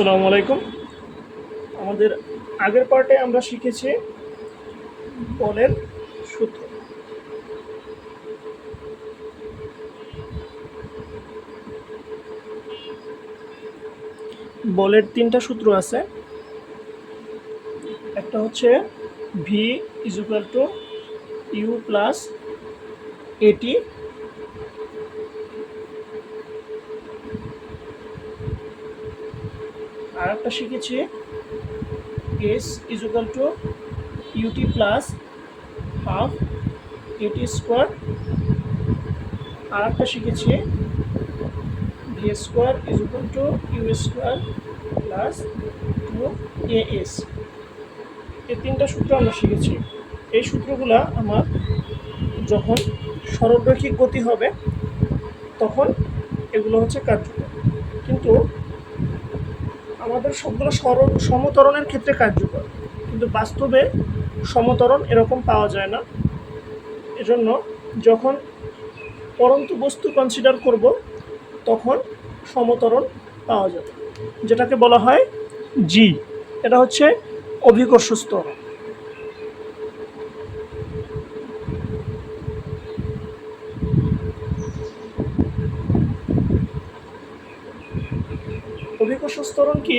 আসসালামু আলাইকুম। আমাদের আগের পার্টে আমরা শিখেছি বলের সূত্র। বলের তিনটা সূত্র আছে। একটা হচ্ছে V is equal to U plus A T আর একটা শিখেছি S is equal to U T plus half U T square আর একটা শিখেছি। V square is equal to U square plus two A S এই তিনটা সূত্র আমরা শিখেছি। এই সূত্রগুলো আমার যখন সরলরৈখিক গতি হবে, তখন এগুলো হচ্ছে কার্যকর। কিন্তু আমাদের সবগুলো সরল সমতরণের ক্ষেত্রে কার্যকর। কিন্তু বাস্তবে সমতরণ এরকম পাওয়া যায় না। এজন্য যখন পরন্তু বস্তু কনসিডার করব, তখন সমতরণ পাওয়া যাবে। যেটাকে বলা হয় জি এটা হচ্ছে অভিকর্ষ স্তর অভিকর্ষ স্তরণ কি?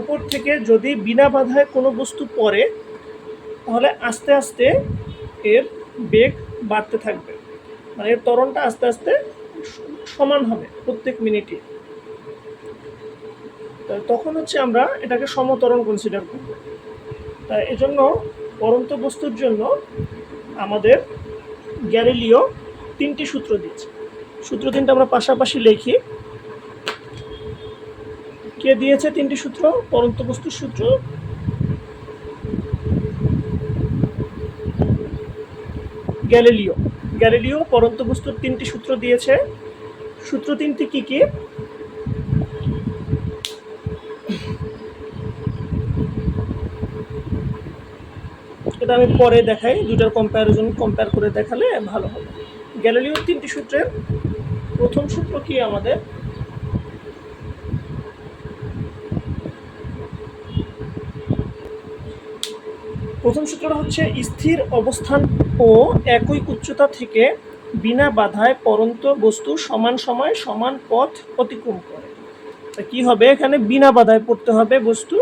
উপর থেকে যদি বিনা বাধায় কোনো বস্তু পড়ে, তাহলে আস্তে আস্তে এর বেগ বাড়তে থাকবে। মানে এর ত্বরণটা আস্তে আস্তে সমান হবে প্রত্যেক মিনিটে। তা তখন হচ্ছে আমরা এটাকে সমতরণ কনসিডার করব। তাই এজন্য পরন্ত বস্তুর জন্য আমাদের গ্যালিলিও তিনটি সূত্র দিয়েছে। সূত্র তিনটা আমরা পাশাপাশি লিখি। কে দিয়েছে তিনটি সূত্র? পরন্ত বস্তুর সূত্র। গ্যালিলিও। গ্যালিলিও পরন্ত বস্তুর তিনটি সূত্র দিয়েছে। সূত্র তিনটি কি কি? এটা আমি পরে দেখাই দুটার কম্প্যারিজন কম্পেয়ার করে দেখালে ভালো হবে। গ্যালিলিওর তিনটি সূত্রের প্রথম সূত্র কি আমাদের? প্রথম সূত্রটা হচ্ছে, স্থির অবস্থান ও একই উচ্চতা থেকে বিনা বাধায় পরন্ত বস্তু সমান সময় সমান পথ অতিক্রম করে। তা কি হবে? এখানে বিনা বাধায় পড়তে হবে বস্তু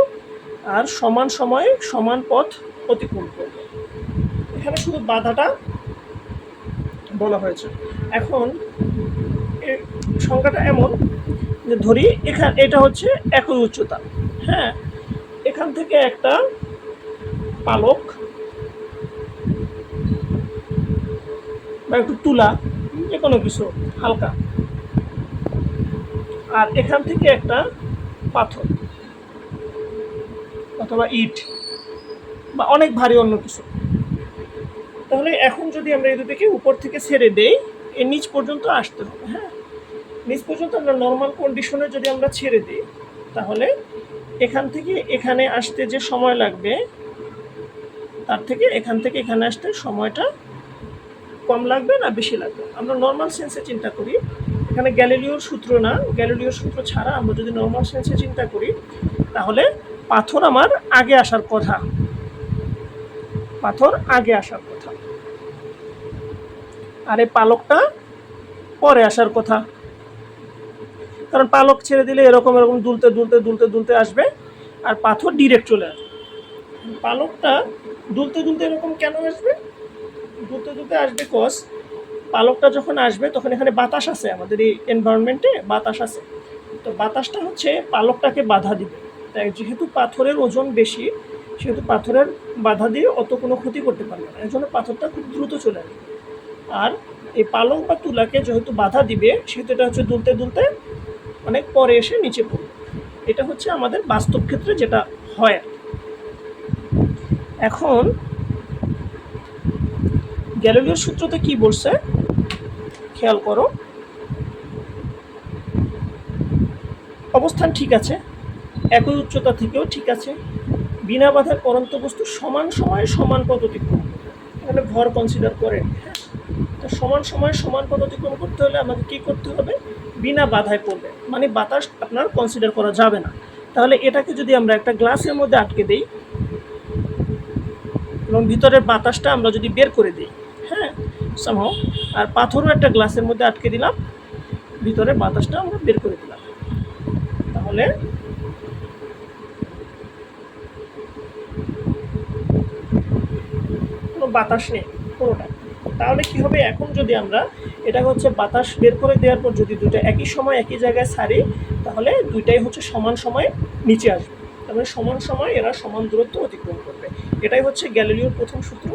আর সমান সময়ে সমান পথ অতিক্রম করবে। এখানে শুধু বাধাটা বলা হয়েছে। এখন সংখ্যাটা এমন যে ধরি, এখানে, এটা হচ্ছে একই উচ্চতা। হ্যাঁ এখান থেকে একটা পালক। বা একটু তুলা যে কোনো কিছু, হালকা। আর এখান থেকে একটা পাথর অথবা ইট বা অনেক ভারী অন্য কিছু। তাহলে এখন যদি আমরা এই দুটোকে উপর থেকে ছেড়ে দেই এর নিচ পর্যন্ত আসতে হবে হ্যাঁ? নিচ পর্যন্ত আমরা নর্মাল কন্ডিশনে যদি আমরা ছেড়ে দিই, তাহলে এখান থেকে এখানে আসতে যে সময় লাগবে তার থেকে এখান থেকে এখানে আসতে সময়টা কম লাগবে না বেশি লাগবে? আমরা নর্মাল সেন্সে চিন্তা করি। এখানে গ্যালিলিওর সূত্র না, গ্যালিলিওর সূত্র ছাড়া আমরা যদি নর্মাল সেন্সে চিন্তা করি, তাহলে পাথর আমার আগে আসার কথা। পাথর আগে আসার কথা। আর এই পালকটা পরে আসার কথা। কারণ পালক ছেড়ে দিলে এরকম এরকম দুলতে দুলতে দুলতে দুলতে আসবে, আর পাথর ডিরেক্ট চলে আসবে। পালকটা দুলতে দুলতে এরকম কেন আসবে? দুলতে দুলতে আসবে কস পালকটা যখন আসবে, তখন এখানে বাতাস আছে আমাদের এই এনভায়রনমেন্টে বাতাস আছে। তো বাতাসটা হচ্ছে পালকটাকে বাধা দিবে। তাই যেহেতু পাথরের ওজন বেশি, সেহেতু পাথরের বাধা দিয়ে অত কোনো ক্ষতি করতে পারবে না। এর জন্য পাথরটা খুব দ্রুত চলে আসবে। আর এই পালক বা তুলাকে যেহেতু বাধা দিবে, সেহেতু এটা হচ্ছে দুলতে দুলতে অনেক পরে এসে নিচে পড়বে। এটা হচ্ছে আমাদের বাস্তব ক্ষেত্রে যেটা হয় আর কি। এখন গ্যালিলিওর সূত্রতে কি বলছে? খেয়াল করো। অবস্থান ঠিক আছে, একই উচ্চতা থেকেও ঠিক আছে, বিনা বাধার পরন্ত বস্তু সমান সময়ে সমান পথ অতিক্রম। এখানে ভর কনসিডার করেন তো সমান সময়ে সমান পথ অতিক্রম করতে হলে আমাকে কি করতে হবে? বিনা বাধায় পড়বে মানে বাতাস আপনার কনসিডার করা যাবে না। তাহলে এটাকে যদি আমরা একটা গ্লাসের মধ্যে আটকে দিই এবং ভিতরের বাতাসটা আমরা যদি বের করে দিই হ্যাঁ সামহাও আর পাথরও একটা গ্লাসের মধ্যে আটকে দিলাম, ভিতরের বাতাসটা আমরা বের করে দিলাম। তাহলে কোনো বাতাস নেই, কোনোটা। তাহলে কি হবে এখন যদি আমরা এটা হচ্ছে বাতাস বের করে দেওয়ার পর যদি দুটো একই সময় একই জায়গায় সারি, তাহলে দুইটাই হচ্ছে সমান সময়ে নিচে আসবে। তাহলে সমান সময় এরা সমান দূরত্ব অতিক্রম করবে। এটাই হচ্ছে গ্যালিলিওর প্রথম সূত্র।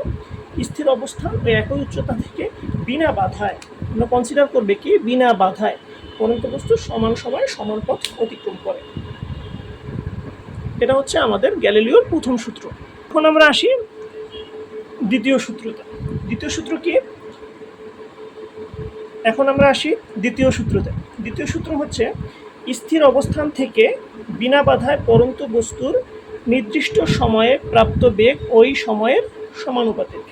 স্থির অবস্থান ও একই উচ্চতা থেকে বিনা বাধায় আমরা কনসিডার করবে কি? বিনা বাধায় পরন্ত বস্তু সমান সময়ে সমান পথ অতিক্রম করে। এটা হচ্ছে আমাদের গ্যালিলিওর প্রথম সূত্র। এখন আমরা আসি দ্বিতীয় সূত্রটা দ্বিতীয় সূত্র কি? এখন আমরা আসি দ্বিতীয় সূত্রতে। দ্বিতীয় সূত্র হচ্ছে স্থির অবস্থান থেকে বিনা বাধায় পরন্ত বস্তুর নির্দিষ্ট সময়ে প্রাপ্ত বেগ ওই সময়ের সমানুপাতিক।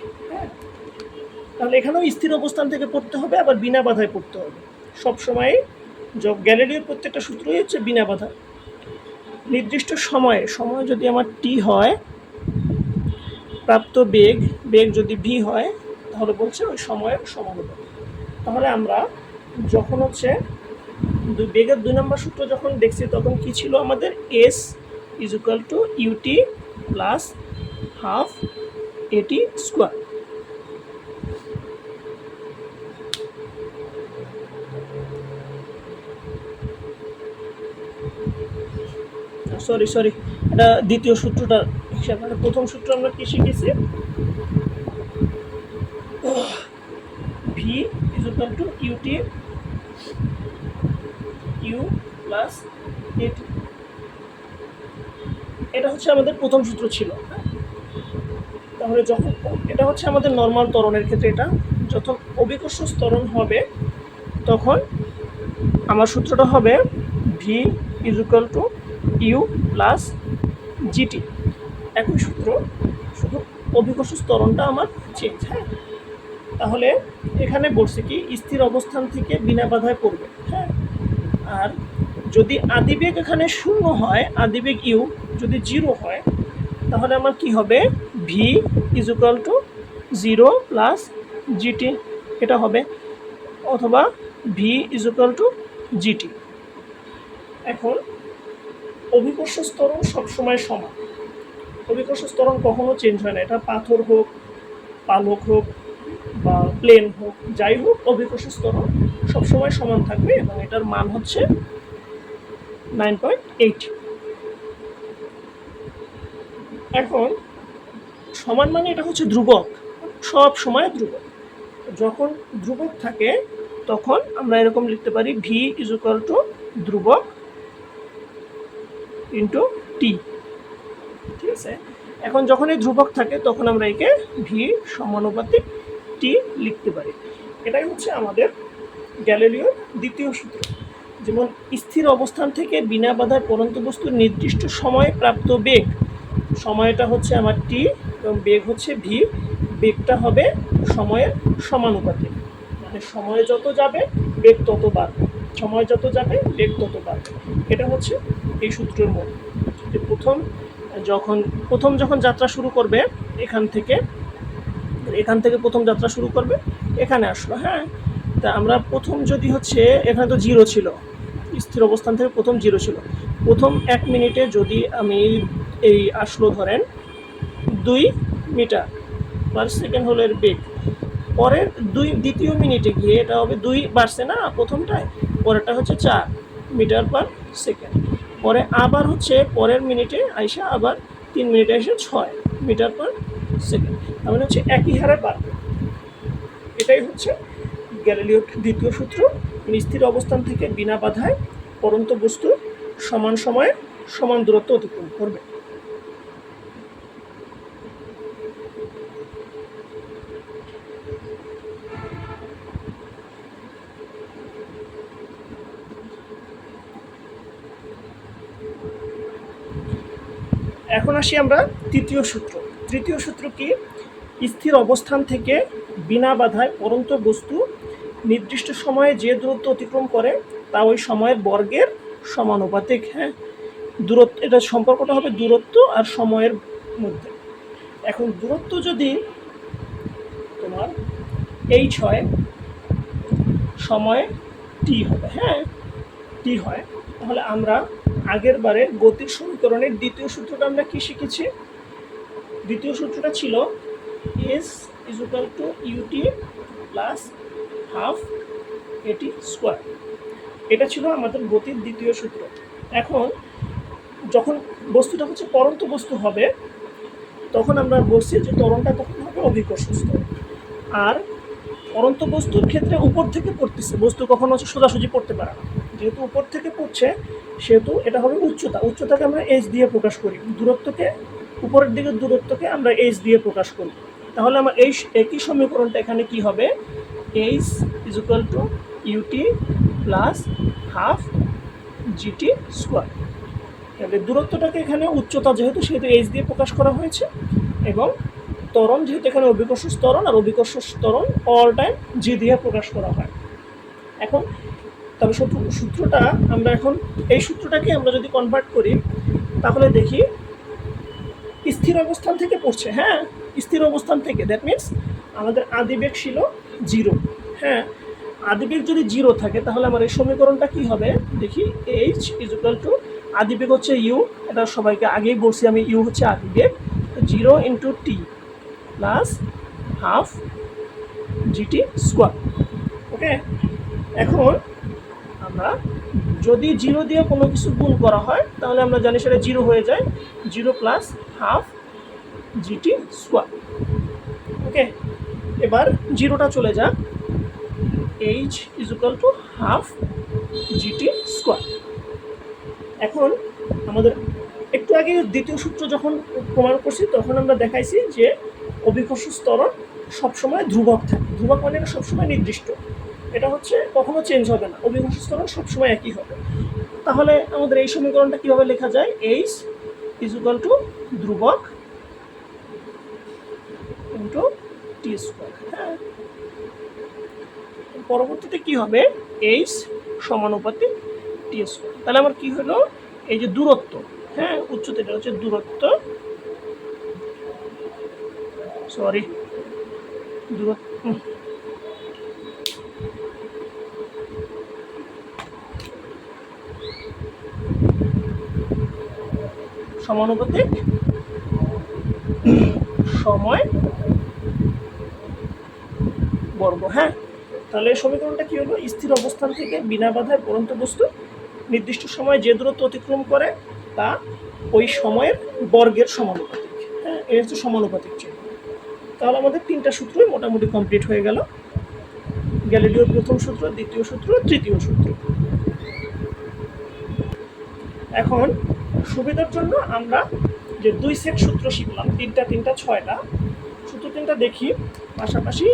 তাহলে এখানেও স্থির অবস্থান থেকে পড়তে হবে, আবার বিনা বাধায় পড়তে হবে। সব সময় গ্যালিলিওর প্রত্যেকটা সূত্রই হচ্ছে বিনা বাধা। নির্দিষ্ট সময়ে, সময় যদি আমার টি হয়, প্রাপ্ত বেগ বেগ যদি ভি হয়, তাহলে বলছে ওই সময়ের সমানুপাতিক। তাহলে আমরা যখন হচ্ছে বেগের দুই নম্বর সূত্র যখন দেখছি তখন কি ছিল আমাদের? S is equal to U T plus half A T square sorry sorry এটা দ্বিতীয় সূত্রটা হিসাব প্রথম সূত্র আমরা কি শিখেছি? V is equal to U T U plus A T এটা হচ্ছে আমাদের প্রথম সূত্র ছিল? তাহলে যখন এটা হচ্ছে আমাদের নর্মাল তরণের ক্ষেত্রে এটা। যখন অভিকর্ষ ত্বরণ হবে, তখন আমার সূত্রটা হবে V is equal to U plus G T একই সূত্র, শুধু অভিকর্ষ ত্বরণটা আমার চেঞ্জ হ্যাঁ? তাহলে এখানে বলছে কি, স্থির অবস্থান থেকে বিনা বাধায় পড়বে হ্যাঁ? আর যদি আদিবেগ এখানে শূন্য হয়, আদিবেগ ইউ যদি জিরো হয়, তাহলে আমার কি হবে? V is equal to zero plus G T এটা হবে। অথবা V is equal to G T এখন, অভিকর্ষ স্তরণ সবসময় সমান। অভিকর্ষ স্তরণ কখনো চেঞ্জ হয় না। এটা পাথর হোক, পালক হোক, বা প্লেন হোক, যাই হোক, অভিকর্ষ স্তরণ সবসময় সমান থাকবে এবং এটার মান হচ্ছে নাইন পয়েন্ট এইট এখন সমান মানে এটা হচ্ছে ধ্রুবক। সব সময় ধ্রুবক। যখন ধ্রুবক থাকে, তখন আমরা এরকম লিখতে পারি ভি ইজ ইকুয়াল টু ধ্রুবক ইন্টু টি ঠিক আছে? এখন যখন এই ধ্রুবক থাকে, তখন আমরা একে ভি সমানুপাতিক টি লিখতে পারি। এটাই হচ্ছে আমাদের গ্যালিলিওর দ্বিতীয় সূত্র। যেমন স্থির অবস্থান থেকে বিনা বাধায় পরন্ত বস্তুর নির্দিষ্ট সময়ে প্রাপ্ত বেগ সময়টা হচ্ছে আমার টি এবং বেগ হচ্ছে ভি বেগটা হবে সময়ের সমানুপাতে মানে সময় যত যাবে, বেগ তত বাড়বে। সময় যত যাবে, বেগ তত বাড়বে। এটা হচ্ছে এই সূত্রের মূল। যে প্রথম, যখন প্রথম যখন যাত্রা শুরু করবে এখান থেকে এখান থেকে প্রথম যাত্রা শুরু করবে, এখানে আসলো হ্যাঁ? তা আমরা প্রথম যদি হচ্ছে, এখানে তো জিরো ছিল। স্থির অবস্থান থেকে প্রথম জিরো ছিল। প্রথম এক মিনিটে যদি আমি এই আসলো ধরেন দুই মিটার। পার সেকেন্ড হলো এর বেগ পরের দুই, দ্বিতীয় মিনিটে গিয়ে এটা হবে দুই বাড়ছে না প্রথমটায়? পরেরটা হচ্ছে চার মিটার পার সেকেন্ড পরে আবার হচ্ছে পরের মিনিটে আইসা আবার তিন মিনিটে এসে ছয় মিটার পার সেকেন্ড মানে হচ্ছে একই হারে বাড়বে। এটাই হচ্ছে গ্যালিলিওর দ্বিতীয় সূত্র। স্থির অবস্থান থেকে বিনা বাধায় পরন্ত বস্তু সমান সময়ে সমান দূরত্ব অতিক্রম করবে। এখন আসি আমরা তৃতীয় সূত্র। তৃতীয় সূত্র কি? স্থির অবস্থান থেকে বিনা বাধায় পরন্ত বস্তু নির্দিষ্ট সময়ে যে দূরত্ব অতিক্রম করে, তা ওই সময়ের বর্গের সমানুপাতিক হ্যাঁ? দূরত্ব, এটা সম্পর্কটা হবে দূরত্ব আর সময়ের মধ্যে। এখন দূরত্ব যদি তোমার এই হয়, সময় টি হবে হ্যাঁ? টি হয়, তাহলে আমরা আগের বারে গতির সমীকরণের দ্বিতীয় সূত্রটা আমরা কি শিখেছি? দ্বিতীয় সূত্রটা ছিল S is equal to U T plus half A T square এটা ছিল আমাদের গতির দ্বিতীয় সূত্র। এখন যখন বস্তুটা হচ্ছে পরন্ত বস্তু হবে, তখন আমরা বলছি যে তরণটা তখন হবে অভিকর্ষ স্তর আর পরন্ত বস্তুর ক্ষেত্রে উপর থেকে পড়তেছে, বস্তু কখনো হচ্ছে সোজাসুজি পড়তে পারে না। যেহেতু উপর থেকে পড়ছে, সেহেতু এটা হবে উচ্চতা। উচ্চতাকে আমরা এইচ দিয়ে প্রকাশ করি। দূরত্বকে, উপরের দিকের দূরত্বকে আমরা এইচ দিয়ে প্রকাশ করি। তাহলে আমার এই একই সমীকরণটা এখানে কি হবে? H is equal to U T plus half G T square তাহলে দূরত্বটাকে এখানে উচ্চতা যেহেতু, সেহেতু এইচ দিয়ে প্রকাশ করা হয়েছে। এবং ত্বরণ যেহেতু এখানে অভিকর্ষ ত্বরণ আর অভিকর্ষ ত্বরণ অল টাইম জি দিয়ে প্রকাশ করা হয়। এখন তবে সূত্র সূত্রটা আমরা এখন এই সূত্রটাকে আমরা যদি কনভার্ট করি, তাহলে দেখি স্থির অবস্থান থেকে পড়ছে। হ্যাঁ স্থির অবস্থান থেকে। দ্যাট মিন্স আমাদের আদিবেগ ছিল জিরো হ্যাঁ আদিবেগ যদি জিরো থাকে, তাহলে আমার এই সমীকরণটা কি হবে? দেখি এইচ ইজ ইকুয়াল টু আদিবেগ হচ্ছে ইউ এটা সবাইকে আগেই বলছি আমি ইউ হচ্ছে আদিবেগ। Zero into T plus half G T square okay এখন আমরা। যদি জিরো দিয়ে কোনো কিছু গুণ করা হয়, তাহলে আমরা জানি সেটা জিরো হয়ে যায়। Zero plus half G T square okay? এবার জিরোটা চলে যাক। H is equal to half G T square এখন আমাদের একটু আগে দ্বিতীয় সূত্র যখন প্রমাণ করছি, তখন আমরা দেখাইছি যে অভিকর্ষ স্তরণ সবসময় ধ্রুবক থাকে। ধ্রুবক মানে সবসময় নির্দিষ্ট। এটা হচ্ছে কখনো চেঞ্জ হবে না। অভিকর্ষ স্তরণ সবসময় একই হবে। তাহলে আমাদের এই সমীকরণটা কীভাবে লেখা যায়? এইচ ইজ ইকুয়াল টু ধ্রুবক ইন্টু টি স্কোয়ার হ্যাঁ। পরবর্তীতে কি হবে? এইচ সমানুপাতিক টি স্কোয়ার তাহলে আমার কি হলো? এই যে দূরত্ব হ্যাঁ উচ্চতা এটা হচ্ছে দূরত্ব। সরি দূরত্ব। সমানুপাতিক। সময় বর্গ হ্যাঁ? তাহলে সমীকরণটা কি হলো? স্থির অবস্থান থেকে বিনা বাধায় পরন্ত বস্তু নির্দিষ্ট সময়ে যে দূরত্ব অতিক্রম করে তা ওই সময়ের বর্গের সমানুপাতিক হ্যাঁ? এই হচ্ছে সমানুপাতিক চিহ্ন। তাহলে আমাদের তিনটা সূত্রই মোটামুটি কমপ্লিট হয়ে গেল। গ্যালিলিওর প্রথম সূত্র, দ্বিতীয় সূত্র, তৃতীয় সূত্র। এখন সুবিধার জন্য আমরা যে দুই সেট সূত্র শিখলাম, তিনটা তিনটা, ছয়টা, সূত্র তিনটা দেখি। পাশাপাশি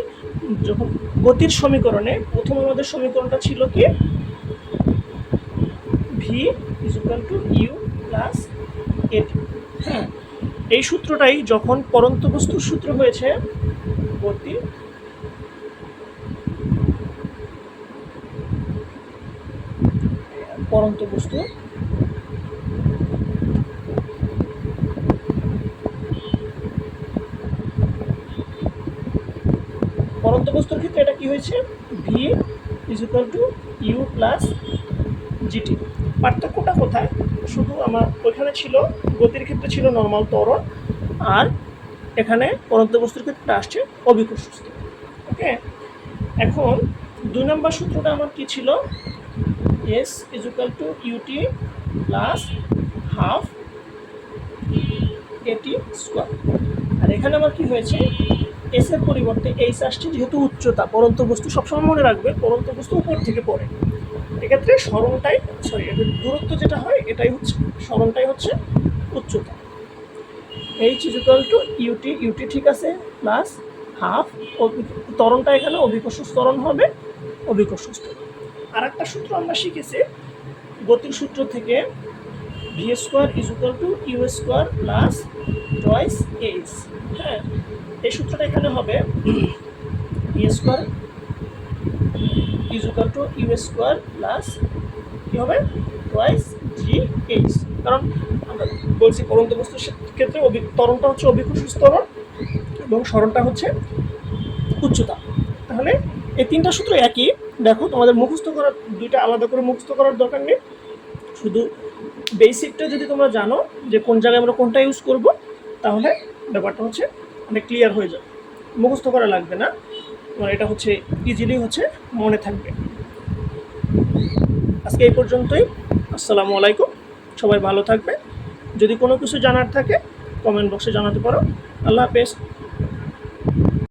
যখন গতির সমীকরণে, প্রথম আমাদের সমীকরণটা ছিল কি? V is to U plus A T এই সূত্রটাই যখন পরন্ত বস্তুর সূত্র হয়েছে, গতি পরন্ত বস্তু পরন্ত বস্তুর ক্ষেত্রে এটা কি হয়েছে? V is equal to U plus G T পার্থক্যটা কোথায়? শুধু আমার ওইখানে ছিল, গতির ক্ষেত্রে ছিল নর্মাল ত্বরণ, আর এখানে পরন্ত বস্তুর ক্ষেত্রে আসছে অভিকর্ষ স্তর ওকে? এখন দুই নম্বর সূত্রটা আমার কি ছিল? S is equal to U T plus half A T square আর এখানে আমার কি হয়েছে? এস এর পরিবর্তে এইচ আসছে যেহেতু উচ্চতা পরন্ত বস্তু সবসময় মনে রাখবে পরন্ত বস্তু উপর থেকে পড়ে। এক্ষেত্রে স্মরণটাই সরি দূরত্ব যেটা হয়, এটাই হচ্ছে, স্মরণটাই হচ্ছে উচ্চতা। H is equal to U T U T ঠিক আছে প্লাস হাফ ত্বরণটা এখানে অভিকর্ষ ত্বরণ হবে, অভিকর্ষ স্তরণ আর একটা সূত্র আমরা শিখেছি, গতির সূত্র থেকে V square is equal to U square plus two A S H হ্যাঁ এই সূত্রটা এখানে হবে E square is equal to U square plus কী হবে? টয়েস জি এইচ কারণ আমরা বলছি পরন্ত বস্তুর ক্ষেত্রে অভি ত্বরণটা হচ্ছে অভিকর্ষ স্তরণ এবং স্মরণটা হচ্ছে উচ্চতা। তাহলে এই তিনটা সূত্র একই। দেখো, তোমাদের মুখস্থ করার দুইটা আলাদা করে মুখস্থ করার দরকার নেই। শুধু বেসিকটা যদি তোমরা জানো যে কোন জায়গায় আমরা কোনটা ইউজ করব, তাহলে ব্যাপারটা হচ্ছে অনেক ক্লিয়ার হয়ে যাবে। মুখস্থ করা লাগবে না। তোমার এটা হচ্ছে ইজিলি হচ্ছে মনে থাকবে। আজকে এই পর্যন্তই। আসসালামু আলাইকুম। সবাই ভালো থাকবে যদি কোনো কিছু জানার থাকে কমেন্ট বক্সে জানাতে পারো। আল্লাহ হাফেজ।